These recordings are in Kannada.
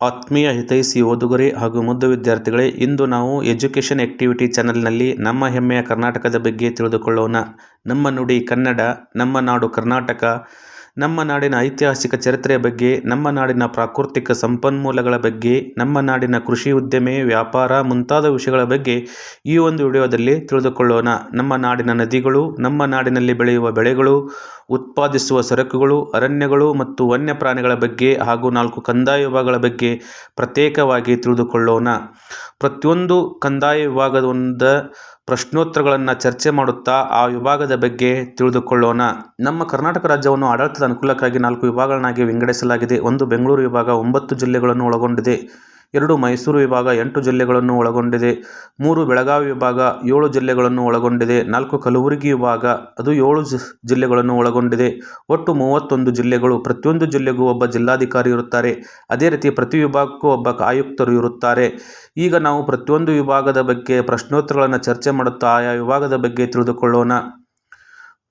ಆತ್ಮೀಯ ಹಿತೈಸಿ ಓದುಗರೆ ಹಾಗೂ ಮುದ್ದು ವಿದ್ಯಾರ್ಥಿಗಳೇ, ಇಂದು ನಾವು ಎಜುಕೇಷನ್ ಆಕ್ಟಿವಿಟಿ ಚಾನೆಲ್ನಲ್ಲಿ ನಮ್ಮ ಹೆಮ್ಮೆಯ ಕರ್ನಾಟಕದ ಬಗ್ಗೆ ತಿಳಿದುಕೊಳ್ಳೋಣ. ನಮ್ಮ ನುಡಿ ಕನ್ನಡ, ನಮ್ಮ ನಾಡು ಕರ್ನಾಟಕ ನಮ್ಮ ನಾಡಿನ ಐತಿಹಾಸಿಕ ಚರಿತ್ರೆಯ ಬಗ್ಗೆ, ನಮ್ಮ ನಾಡಿನ ಪ್ರಾಕೃತಿಕ ಸಂಪನ್ಮೂಲಗಳ ಬಗ್ಗೆ, ನಮ್ಮ ನಾಡಿನ ಕೃಷಿ ಉದ್ಯಮೆ, ವ್ಯಾಪಾರ ಮುಂತಾದ ವಿಷಯಗಳ ಬಗ್ಗೆ ಈ ಒಂದು ವಿಡಿಯೋದಲ್ಲಿ ತಿಳಿದುಕೊಳ್ಳೋಣ. ನಮ್ಮ ನಾಡಿನ ನದಿಗಳು, ನಮ್ಮ ನಾಡಿನಲ್ಲಿ ಬೆಳೆಯುವ ಬೆಳೆಗಳು, ಉತ್ಪಾದಿಸುವ ಸರಕುಗಳು, ಅರಣ್ಯಗಳು ಮತ್ತು ವನ್ಯಪ್ರಾಣಿಗಳ ಬಗ್ಗೆ ಹಾಗೂ ನಾಲ್ಕು ಕಂದಾಯ ವಿಭಾಗಗಳ ಬಗ್ಗೆ ಪ್ರತ್ಯೇಕವಾಗಿ ತಿಳಿದುಕೊಳ್ಳೋಣ. ಪ್ರತಿಯೊಂದು ಕಂದಾಯ ವಿಭಾಗದ ಪ್ರಶ್ನೋತ್ತರಗಳನ್ನು ಚರ್ಚೆ ಮಾಡುತ್ತಾ ಆ ವಿಭಾಗದ ಬಗ್ಗೆ ತಿಳಿದುಕೊಳ್ಳೋಣ. ನಮ್ಮ ಕರ್ನಾಟಕ ರಾಜ್ಯವನ್ನು ಆಡಳಿತದ ಅನುಕೂಲಕ್ಕಾಗಿ ನಾಲ್ಕು ವಿಭಾಗಗಳನ್ನಾಗಿ ವಿಂಗಡಿಸಲಾಗಿದೆ. ಒಂದು ಬೆಂಗಳೂರು ವಿಭಾಗ ಒಂಬತ್ತು ಜಿಲ್ಲೆಗಳನ್ನು ಒಳಗೊಂಡಿದೆ. ಎರಡು ಮೈಸೂರು ವಿಭಾಗ ಎಂಟು ಜಿಲ್ಲೆಗಳನ್ನು ಒಳಗೊಂಡಿದೆ, ಮೂರು ಬೆಳಗಾವಿ ವಿಭಾಗ ಏಳು ಜಿಲ್ಲೆಗಳನ್ನು ಒಳಗೊಂಡಿದೆ, ನಾಲ್ಕು ಕಲಬುರಗಿ ವಿಭಾಗ ಅದು ಏಳು ಜಿಲ್ಲೆಗಳನ್ನು ಒಳಗೊಂಡಿದೆ. ಒಟ್ಟು ಮೂವತ್ತೊಂದು ಜಿಲ್ಲೆಗಳು, ಪ್ರತಿಯೊಂದು ಜಿಲ್ಲೆಗೂ ಒಬ್ಬ ಜಿಲ್ಲಾಧಿಕಾರಿ ಇರುತ್ತಾರೆ. ಅದೇ ರೀತಿ ಪ್ರತಿ ವಿಭಾಗಕ್ಕೂ ಒಬ್ಬ ಆಯುಕ್ತರು ಇರುತ್ತಾರೆ. ಈಗ ನಾವು ಪ್ರತಿಯೊಂದು ವಿಭಾಗದ ಬಗ್ಗೆ ಪ್ರಶ್ನೋತ್ತರಗಳನ್ನು ಚರ್ಚೆ ಮಾಡುತ್ತಾ ಆಯಾ ವಿಭಾಗದ ಬಗ್ಗೆ ತಿಳಿದುಕೊಳ್ಳೋಣ.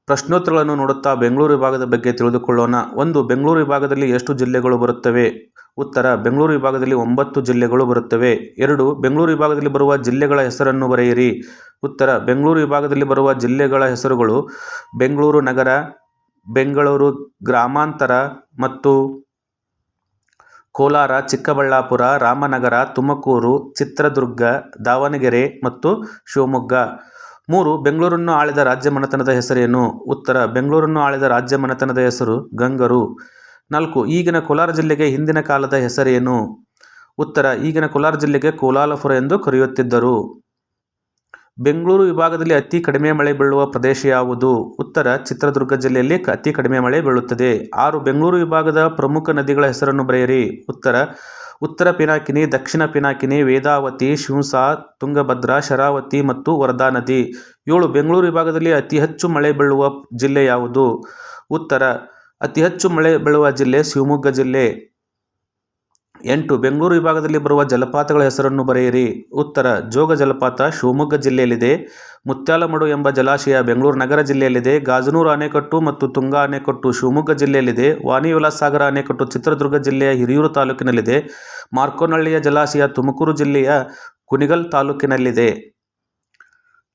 ಪ್ರಶ್ನೋತ್ತರಗಳನ್ನು ನೋಡುತ್ತಾ ಬೆಂಗಳೂರು ವಿಭಾಗದ ಬಗ್ಗೆ ತಿಳಿದುಕೊಳ್ಳೋಣ. ಒಂದು, ಬೆಂಗಳೂರು ವಿಭಾಗದಲ್ಲಿ ಎಷ್ಟು ಜಿಲ್ಲೆಗಳು ಬರುತ್ತವೆ? ಉತ್ತರ, ಬೆಂಗಳೂರು ವಿಭಾಗದಲ್ಲಿ ಒಂಬತ್ತು ಜಿಲ್ಲೆಗಳು ಬರುತ್ತವೆ. ಎರಡು, ಬೆಂಗಳೂರು ವಿಭಾಗದಲ್ಲಿ ಬರುವ ಜಿಲ್ಲೆಗಳ ಹೆಸರನ್ನು ಬರೆಯಿರಿ. ಉತ್ತರ, ಬೆಂಗಳೂರು ವಿಭಾಗದಲ್ಲಿ ಬರುವ ಜಿಲ್ಲೆಗಳ ಹೆಸರುಗಳು ಬೆಂಗಳೂರು ನಗರ, ಬೆಂಗಳೂರು ಗ್ರಾಮಾಂತರ ಮತ್ತು ಕೋಲಾರ, ಚಿಕ್ಕಬಳ್ಳಾಪುರ, ರಾಮನಗರ, ತುಮಕೂರು, ಚಿತ್ರದುರ್ಗ, ದಾವಣಗೆರೆ ಮತ್ತು ಶಿವಮೊಗ್ಗ. ಮೂರು, ಬೆಂಗಳೂರನ್ನು ಆಳಿದ ರಾಜ್ಯ ಮನೆತನದ ಹೆಸರೇನು? ಉತ್ತರ, ಬೆಂಗಳೂರನ್ನು ಆಳಿದ ರಾಜ್ಯ ಮನೆತನದ ಹೆಸರು ಗಂಗರು. ನಾಲ್ಕು, ಈಗಿನ ಕೋಲಾರ ಜಿಲ್ಲೆಗೆ ಹಿಂದಿನ ಕಾಲದ ಹೆಸರೇನು? ಉತ್ತರ, ಈಗಿನ ಕೋಲಾರ ಜಿಲ್ಲೆಗೆ ಕೋಲಾಲಪುರ ಎಂದು ಕರೆಯುತ್ತಿದ್ದರು. ಬೆಂಗಳೂರು ವಿಭಾಗದಲ್ಲಿ ಅತಿ ಕಡಿಮೆ ಮಳೆ ಬೀಳುವ ಪ್ರದೇಶ ಯಾವುದು? ಉತ್ತರ, ಚಿತ್ರದುರ್ಗ ಜಿಲ್ಲೆಯಲ್ಲಿ ಅತಿ ಕಡಿಮೆ ಮಳೆ ಬೀಳುತ್ತದೆ. ಆರು, ಬೆಂಗಳೂರು ವಿಭಾಗದ ಪ್ರಮುಖ ನದಿಗಳ ಹೆಸರನ್ನು ಬರೆಯಿರಿ. ಉತ್ತರ ಉತ್ತರ ಪಿನಾಕಿನಿ, ದಕ್ಷಿಣ ಪಿನಾಕಿನಿ, ವೇದಾವತಿ ಶಿಂಸಾ ತುಂಗಭದ್ರಾ, ಶರಾವತಿ ಮತ್ತು ವರದಾ ನದಿ. ಏಳು, ಬೆಂಗಳೂರು ವಿಭಾಗದಲ್ಲಿ ಅತಿ ಹೆಚ್ಚು ಮಳೆ ಬೀಳುವ ಜಿಲ್ಲೆ ಯಾವುದು? ಉತ್ತರ ಅತಿ ಹೆಚ್ಚು ಮಳೆ ಬೀಳುವ ಜಿಲ್ಲೆ ಶಿವಮೊಗ್ಗ ಜಿಲ್ಲೆ. ಎಂಟು, ಬೆಂಗಳೂರು ವಿಭಾಗದಲ್ಲಿ ಬರುವ ಜಲಪಾತಗಳ ಹೆಸರನ್ನು ಬರೆಯಿರಿ. ಉತ್ತರ, ಜೋಗ ಜಲಪಾತ ಶಿವಮೊಗ್ಗ ಜಿಲ್ಲೆಯಲ್ಲಿದೆ. ಮುತ್ಯಾಲಮಡು ಎಂಬ ಜಲಾಶಯ ಬೆಂಗಳೂರು ನಗರ ಜಿಲ್ಲೆಯಲ್ಲಿದೆ. ಗಾಜನೂರು ಅಣೆಕಟ್ಟು ಮತ್ತು ತುಂಗಾ ಅಣೆಕಟ್ಟು ಶಿವಮೊಗ್ಗ ಜಿಲ್ಲೆಯಲ್ಲಿದೆ. ವಾಣಿವಿಲಾಸಾಗರ ಅಣೆಕಟ್ಟು ಚಿತ್ರದುರ್ಗ ಜಿಲ್ಲೆಯ ಹಿರಿಯೂರು ತಾಲೂಕಿನಲ್ಲಿದೆ. ಮಾರ್ಕೋನಹಳ್ಳಿಯ ಜಲಾಶಯ ತುಮಕೂರು ಜಿಲ್ಲೆಯ ಕುಣಿಗಲ್ ತಾಲೂಕಿನಲ್ಲಿದೆ.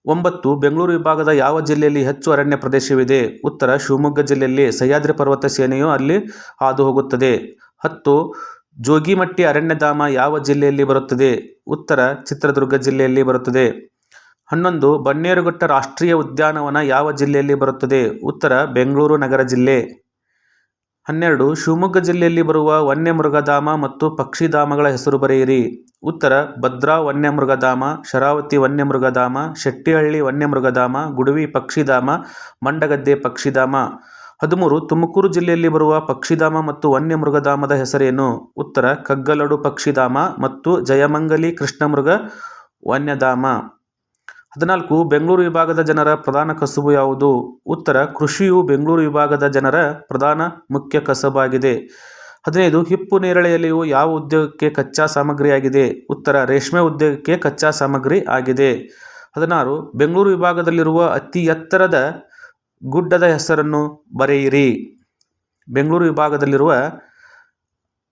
ಒಂಬತ್ತು, ಬೆಂಗಳೂರು ವಿಭಾಗದ ಯಾವ ಜಿಲ್ಲೆಯಲ್ಲಿ ಹೆಚ್ಚು ಅರಣ್ಯ ಪ್ರದೇಶವಿದೆ? ಉತ್ತರ, ಶಿವಮೊಗ್ಗ ಜಿಲ್ಲೆಯಲ್ಲಿ ಸಹ್ಯಾದ್ರಿ ಪರ್ವತ ಸೇನೆಯು ಅಲ್ಲಿ ಹಾದು ಹೋಗುತ್ತದೆ ಹತ್ತು, ಜೋಗಿಮಟ್ಟಿ ಅರಣ್ಯಧಾಮ ಯಾವ ಜಿಲ್ಲೆಯಲ್ಲಿ ಬರುತ್ತದೆ? ಉತ್ತರ, ಚಿತ್ರದುರ್ಗ ಜಿಲ್ಲೆಯಲ್ಲಿ ಬರುತ್ತದೆ. ಹನ್ನೊಂದು, ಬನ್ನೇರುಘಟ್ಟ ರಾಷ್ಟ್ರೀಯ ಉದ್ಯಾನವನ ಯಾವ ಜಿಲ್ಲೆಯಲ್ಲಿ ಬರುತ್ತದೆ? ಉತ್ತರ, ಬೆಂಗಳೂರು ನಗರ ಜಿಲ್ಲೆ. ಹನ್ನೆರಡು, ಶಿವಮೊಗ್ಗ ಜಿಲ್ಲೆಯಲ್ಲಿ ಬರುವ ವನ್ಯಮೃಗಧಾಮ ಮತ್ತು ಪಕ್ಷಿಧಾಮಗಳ ಹೆಸರು ಬರೆಯಿರಿ. ಉತ್ತರ, ಭದ್ರಾ ವನ್ಯಮೃಗಧಾಮ, ಶರಾವತಿ ವನ್ಯಮೃಗಧಾಮ, ಶೆಟ್ಟಿಹಳ್ಳಿ ವನ್ಯಮೃಗಧಾಮ, ಗುಡವಿ ಪಕ್ಷಿಧಾಮ, ಮಂಡಗದ್ದೆ ಪಕ್ಷಿಧಾಮ. ಹದಿಮೂರು, ತುಮಕೂರು ಜಿಲ್ಲೆಯಲ್ಲಿ ಬರುವ ಪಕ್ಷಿಧಾಮ ಮತ್ತು ವನ್ಯಮೃಗಧಾಮದ ಹೆಸರೇನು? ಉತ್ತರ, ಕಗ್ಗಲಡು ಪಕ್ಷಿಧಾಮ ಮತ್ತು ಜಯಮಂಗಲಿ ಕೃಷ್ಣಮೃಗ ವನ್ಯಧಾಮ. ಹದಿನಾಲ್ಕು, ಬೆಂಗಳೂರು ವಿಭಾಗದ ಜನರ ಪ್ರಧಾನ ಕಸುಬು ಯಾವುದು? ಉತ್ತರ, ಕೃಷಿಯು ಬೆಂಗಳೂರು ವಿಭಾಗದ ಜನರ ಪ್ರಧಾನ ಮುಖ್ಯ ಕಸಬಾಗಿದೆ. ಹದಿನೈದು, ಹಿಪ್ಪು ನೇರಳೆಯಲ್ಲಿಯೂ ಯಾವ ಉದ್ಯೋಗಕ್ಕೆ ಕಚ್ಚಾ ಸಾಮಗ್ರಿಯಾಗಿದೆ? ಉತ್ತರ, ರೇಷ್ಮೆ ಉದ್ಯೋಗಕ್ಕೆ ಕಚ್ಚಾ ಸಾಮಗ್ರಿ ಆಗಿದೆ. ಹದಿನಾರು, ಬೆಂಗಳೂರು ವಿಭಾಗದಲ್ಲಿರುವ ಅತಿ ಎತ್ತರದ ಗುಡ್ಡದ ಹೆಸರನ್ನು ಬರೆಯಿರಿ. ಬೆಂಗಳೂರು ವಿಭಾಗದಲ್ಲಿರುವ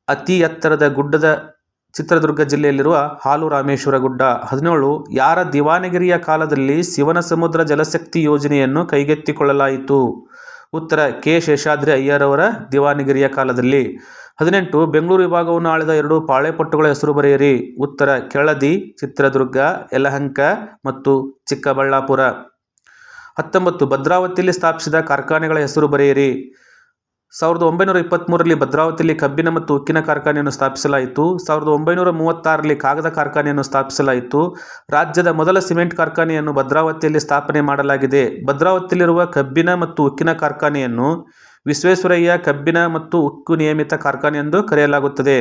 ಅತಿ ಎತ್ತರದ ಗುಡ್ಡದ ಚಿತ್ರದುರ್ಗ ಜಿಲ್ಲೆಯಲ್ಲಿರುವ ಹಾಲು ರಾಮೇಶ್ವರ ಗುಡ್ಡ. ಹದಿನೇಳು, ಯಾರ ದಿವಾನಗಿರಿಯ ಕಾಲದಲ್ಲಿ ಶಿವನ ಸಮುದ್ರ ಜಲಶಕ್ತಿ ಯೋಜನೆಯನ್ನು ಕೈಗೆತ್ತಿಕೊಳ್ಳಲಾಯಿತು? ಉತ್ತರ, ಕೆ. ಶೇಷಾದ್ರಿ ಅಯ್ಯರವರ ದಿವಾನಗಿರಿಯ ಕಾಲದಲ್ಲಿ. ಹದಿನೆಂಟು, ಬೆಂಗಳೂರು ವಿಭಾಗವನ್ನು ಆಳಿದ ಎರಡು ಪಾಳೆಪಟ್ಟುಗಳ ಹೆಸರು ಬರೆಯಿರಿ. ಉತ್ತರ, ಕೆಳದಿ, ಚಿತ್ರದುರ್ಗ, ಯಲಹಂಕ ಮತ್ತು ಚಿಕ್ಕಬಳ್ಳಾಪುರ. ಹತ್ತೊಂಬತ್ತು, ಭದ್ರಾವತಿಯಲ್ಲಿ ಸ್ಥಾಪಿಸಿದ ಕಾರ್ಖಾನೆಗಳ ಹೆಸರು ಬರೆಯಿರಿ. ಸಾವಿರದ ಒಂಬೈನೂರ ಇಪ್ಪತ್ತ್ಮೂರರಲ್ಲಿ ಭದ್ರಾವತಿಯಲ್ಲಿ ಕಬ್ಬಿನ ಮತ್ತು ಉಕ್ಕಿನ ಕಾರ್ಖಾನೆಯನ್ನು ಸ್ಥಾಪಿಸಲಾಯಿತು. ಸಾವಿರದ ಒಂಬೈನೂರ ಮೂವತ್ತಾರರಲ್ಲಿ ಕಾಗದ ಕಾರ್ಖಾನೆಯನ್ನು ಸ್ಥಾಪಿಸಲಾಯಿತು. ರಾಜ್ಯದ ಮೊದಲ ಸಿಮೆಂಟ್ ಕಾರ್ಖಾನೆಯನ್ನು ಭದ್ರಾವತಿಯಲ್ಲಿ ಸ್ಥಾಪನೆ ಮಾಡಲಾಗಿದೆ. ಭದ್ರಾವತಿಯಲ್ಲಿರುವ ಕಬ್ಬಿನ ಮತ್ತು ಉಕ್ಕಿನ ಕಾರ್ಖಾನೆಯನ್ನು ವಿಶ್ವೇಶ್ವರಯ್ಯ ಕಬ್ಬಿನ ಮತ್ತು ಉಕ್ಕು ನಿಯಮಿತ ಕಾರ್ಖಾನೆ ಎಂದು ಕರೆಯಲಾಗುತ್ತದೆ.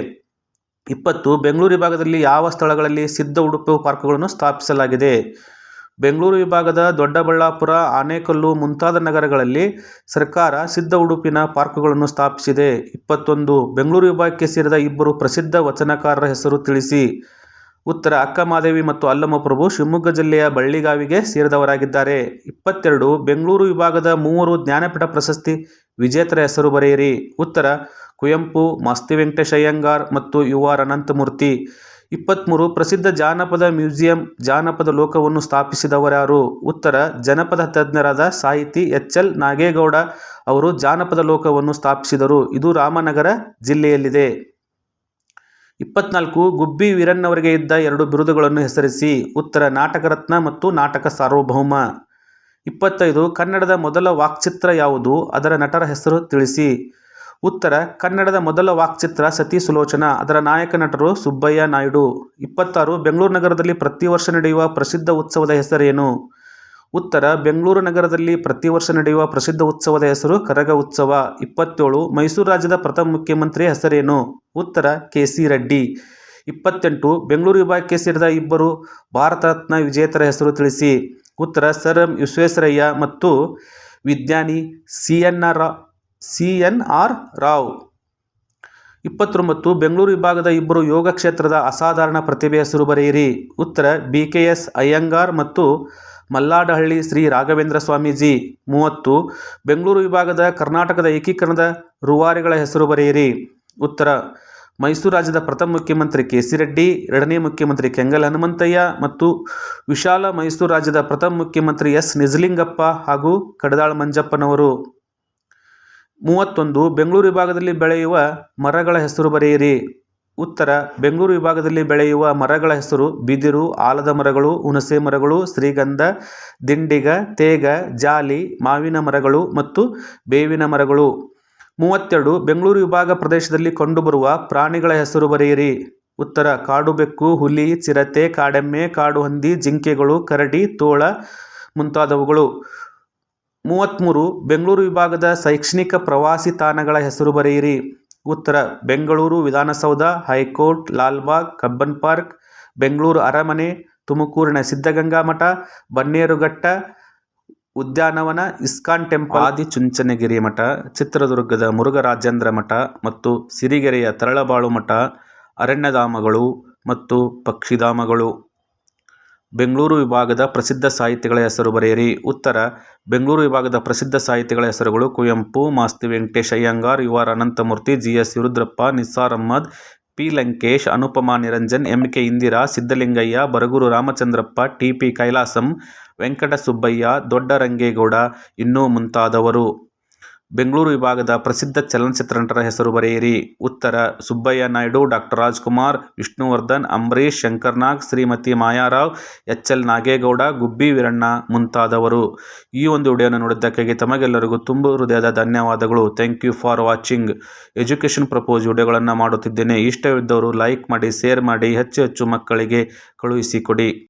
ಇಪ್ಪತ್ತು, ಬೆಂಗಳೂರು ವಿಭಾಗದಲ್ಲಿ ಯಾವ ಸ್ಥಳಗಳಲ್ಲಿ ಸಿದ್ಧ ಉಡುಪು ಪಾರ್ಕ್ಗಳನ್ನು ಸ್ಥಾಪಿಸಲಾಗಿದೆ? ಬೆಂಗಳೂರು ವಿಭಾಗದ ದೊಡ್ಡಬಳ್ಳಾಪುರ, ಆನೇಕಲ್ಲು ಮುಂತಾದ ನಗರಗಳಲ್ಲಿ ಸರ್ಕಾರ ಸಿದ್ಧ ಉಡುಪಿನ ಪಾರ್ಕ್ಗಳನ್ನು ಸ್ಥಾಪಿಸಿದೆ. ಇಪ್ಪತ್ತೊಂದು, ಬೆಂಗಳೂರು ವಿಭಾಗಕ್ಕೆ ಸೇರಿದ ಇಬ್ಬರು ಪ್ರಸಿದ್ಧ ವಚನಕಾರರ ಹೆಸರು ತಿಳಿಸಿ. ಉತ್ತರ, ಅಕ್ಕಮಾದೇವಿ ಮತ್ತು ಅಲ್ಲಮಪ್ರಭು ಶಿವಮೊಗ್ಗ ಜಿಲ್ಲೆಯ ಬಳ್ಳಿಗಾವಿಗೆ ಸೇರಿದವರಾಗಿದ್ದಾರೆ. ಇಪ್ಪತ್ತೆರಡು, ಬೆಂಗಳೂರು ವಿಭಾಗದ ಮೂವರು ಜ್ಞಾನಪೀಠ ಪ್ರಶಸ್ತಿ ವಿಜೇತರ ಹೆಸರು ಬರೆಯಿರಿ. ಉತ್ತರ, ಕುವೆಂಪು, ಮಾಸ್ತಿ ವೆಂಕಟೇಶ ಅಯ್ಯಂಗಾರ್ ಮತ್ತು ಯು ಆರ್ ಅನಂತಮೂರ್ತಿ. ಇಪ್ಪತ್ತ್ಮೂರು ಪ್ರಸಿದ್ಧ ಜಾನಪದ ಮ್ಯೂಸಿಯಂ, ಜಾನಪದ ಲೋಕವನ್ನು ಸ್ಥಾಪಿಸಿದವರ್ಯಾರು ಉತ್ತರ, ಜನಪದ ತಜ್ಞರಾದ ಸಾಹಿತಿ ಎಚ್ ಎಲ್ ನಾಗೇಗೌಡ ಅವರು ಜಾನಪದ ಲೋಕವನ್ನು ಸ್ಥಾಪಿಸಿದರು. ಇದು ರಾಮನಗರ ಜಿಲ್ಲೆಯಲ್ಲಿದೆ. ಇಪ್ಪತ್ನಾಲ್ಕು, ಗುಬ್ಬಿ ವೀರಣ್ಣವರಿಗೆ ಇದ್ದ ಎರಡು ಬಿರುದುಗಳನ್ನು ಹೆಸರಿಸಿ. ಉತ್ತರ ನಾಟಕ ರತ್ನ ಮತ್ತು ನಾಟಕ ಸಾರ್ವಭೌಮ. ಇಪ್ಪತ್ತೈದು, ಕನ್ನಡದ ಮೊದಲ ವಾಕ್ಚಿತ್ರ ಯಾವುದು? ಅದರ ನಟರ ಹೆಸರು ತಿಳಿಸಿ. ಉತ್ತರ, ಕನ್ನಡದ ಮೊದಲ ವಾಕ್ಚಿತ್ರ ಸತಿ ಸುಲೋಚನಾ, ಅದರ ನಾಯಕ ನಟರು ಸುಬ್ಬಯ್ಯ ನಾಯ್ಡು. ಇಪ್ಪತ್ತಾರು, ಬೆಂಗಳೂರು ನಗರದಲ್ಲಿ ಪ್ರತಿ ವರ್ಷ ನಡೆಯುವ ಪ್ರಸಿದ್ಧ ಉತ್ಸವದ ಹೆಸರೇನು? ಉತ್ತರ, ಬೆಂಗಳೂರು ನಗರದಲ್ಲಿ ಪ್ರತಿ ವರ್ಷ ನಡೆಯುವ ಪ್ರಸಿದ್ಧ ಉತ್ಸವದ ಹೆಸರು ಕರಗ ಉತ್ಸವ. ಇಪ್ಪತ್ತೇಳು, ಮೈಸೂರು ರಾಜ್ಯದ ಪ್ರಥಮ ಮುಖ್ಯಮಂತ್ರಿ ಹೆಸರೇನು? ಉತ್ತರ ಕೆ ಸಿ ರೆಡ್ಡಿ. ಇಪ್ಪತ್ತೆಂಟು, ಬೆಂಗಳೂರು ವಿಭಾಗಕ್ಕೆ ಸೇರಿದ ಇಬ್ಬರು ಭಾರತ ರತ್ನ ವಿಜೇತರ ಹೆಸರು ತಿಳಿಸಿ. ಉತ್ತರ ಸರ್ ಎಂ ವಿಶ್ವೇಶ್ವರಯ್ಯ ಮತ್ತು ವಿಜ್ಞಾನಿ C N R C N R Rao. ಇಪ್ಪತ್ತೊಂಬತ್ತು, ಬೆಂಗಳೂರು ವಿಭಾಗದ ಇಬ್ಬರು ಯೋಗ ಕ್ಷೇತ್ರದ ಅಸಾಧಾರಣ ಪ್ರತಿಭೆ ಹೆಸರು ಬರೆಯಿರಿ. ಉತ್ತರ, ಬಿ ಕೆ ಎಸ್ ಅಯ್ಯಂಗಾರ್ ಮತ್ತು ಮಲ್ಲಾಡಹಳ್ಳಿ ಶ್ರೀ ರಾಘವೇಂದ್ರ ಸ್ವಾಮೀಜಿ. ಮೂವತ್ತು, ಬೆಂಗಳೂರು ವಿಭಾಗದ ಕರ್ನಾಟಕದ ಏಕೀಕರಣದ ರೂವಾರಿಗಳ ಹೆಸರು ಬರೆಯಿರಿ. ಉತ್ತರ ಮೈಸೂರು ರಾಜ್ಯದ ಪ್ರಥಮ ಮುಖ್ಯಮಂತ್ರಿ ಕೆ ಸಿ ರೆಡ್ಡಿ ಎರಡನೇ ಮುಖ್ಯಮಂತ್ರಿ ಕೆಂಗಲ್ ಹನುಮಂತಯ್ಯ ಮತ್ತು ವಿಶಾಲ ಮೈಸೂರು ರಾಜ್ಯದ ಪ್ರಥಮ ಮುಖ್ಯಮಂತ್ರಿ ಎಸ್ ನಿಜಲಿಂಗಪ್ಪ ಹಾಗೂ ಕಡದಾಳ್ ಮಂಜಪ್ಪನವರು. ಮೂವತ್ತೊಂದು, ಬೆಂಗಳೂರು ವಿಭಾಗದಲ್ಲಿ ಬೆಳೆಯುವ ಮರಗಳ ಹೆಸರು ಬರೆಯಿರಿ. ಉತ್ತರ, ಬೆಂಗಳೂರು ವಿಭಾಗದಲ್ಲಿ ಬೆಳೆಯುವ ಮರಗಳ ಹೆಸರು ಬಿದಿರು, ಆಲದ ಮರಗಳು, ಹುಣಸೆ ಮರಗಳು, ಶ್ರೀಗಂಧ, ದಿಂಡಿಗ, ತೇಗ, ಜಾಲಿ, ಮಾವಿನ ಮರಗಳು ಮತ್ತು ಬೇವಿನ ಮರಗಳು. ಮೂವತ್ತೆರಡು, ಬೆಂಗಳೂರು ವಿಭಾಗ ಪ್ರದೇಶದಲ್ಲಿ ಕಂಡುಬರುವ ಪ್ರಾಣಿಗಳ ಹೆಸರು ಬರೆಯಿರಿ. ಉತ್ತರ ಕಾಡು ಬೆಕ್ಕು ಹುಲಿ, ಚಿರತೆ, ಕಾಡೆಮ್ಮೆ ಕಾಡು ಹಂದಿ ಜಿಂಕೆಗಳು, ಕರಡಿ, ತೋಳ ಮುಂತಾದವುಗಳು. ಮೂವತ್ತ್ಮೂರು ಬೆಂಗಳೂರು ವಿಭಾಗದ ಶೈಕ್ಷಣಿಕ ಪ್ರವಾಸಿ ತಾಣಗಳ ಹೆಸರು ಬರೆಯಿರಿ. ಉತ್ತರ, Bengaluru Vidhana Soudha, high court, Lalbagh, Cubbon park, Bengaluru ಅರಮನೆ, ತುಮಕೂರಿನ ಸಿದ್ಧಗಂಗಾ ಮಠ ಬನ್ನೇರುಘಟ್ಟ ಉದ್ಯಾನವನ ಇಸ್ಕಾನ್ ಟೆಂಪಲ್ ಆದಿ ಚುಂಚನಗಿರಿ ಮಠ, ಚಿತ್ರದುರ್ಗದ ಮುರುಘರಾಜೇಂದ್ರ ಮಠ ಮತ್ತು ಸಿರಿಗೆರೆಯ ತರಳಬಾಳು ಮಠ, ಅರಣ್ಯಧಾಮಗಳು ಮತ್ತು ಪಕ್ಷಿಧಾಮಗಳು. ಬೆಂಗಳೂರು ವಿಭಾಗದ ಪ್ರಸಿದ್ಧ ಸಾಹಿತಿಗಳ ಹೆಸರು ಬರೆಯಿರಿ. ಉತ್ತರ, ಬೆಂಗಳೂರು ವಿಭಾಗದ ಪ್ರಸಿದ್ಧ ಸಾಹಿತಿಗಳ ಹೆಸರುಗಳು Kuvempu, Masti Venkatesha Iyengar, U Ananthamurthy, G S Virudrappa Nissar Ahmed P. Lankesh, Anupama Niranjan, M. K. Indira, Siddalingaiah, Baraguru Ramachandrappa, T. P. Kailasam, Venkatasubbaiah, Doddarangegowda ಇನ್ನೂ ಮುಂತಾದವರು. ಬೆಂಗಳೂರು ವಿಭಾಗದ ಪ್ರಸಿದ್ಧ ಚಲನಚಿತ್ರ ನಟರ ಹೆಸರು ಬರೆಯಿರಿ. ಉತ್ತರ, Subbaiah Naidu doctor Rajkumar, Vishnuvardhan Ambareesh Shankarnag Shrimati Mayarao, H. L. Nagegowda, Gubbi Veeranna ಮುಂತಾದವರು. ಈ ಒಂದು ವಿಡಿಯೋನ ನೋಡಿದ್ದಕ್ಕಾಗಿ ತಮಗೆಲ್ಲರಿಗೂ ತುಂಬ ಹೃದಯದ ಧನ್ಯವಾದಗಳು. Thank you for watching. Education purpose ವಿಡಿಯೋಗಳನ್ನು ಮಾಡುತ್ತಿದ್ದೇನೆ. ಇಷ್ಟವಿದ್ದವರು ಲೈಕ್ ಮಾಡಿ, ಶೇರ್ ಮಾಡಿ, ಹೆಚ್ಚು ಹೆಚ್ಚು ಮಕ್ಕಳಿಗೆ ಕಳುಹಿಸಿಕೊಡಿ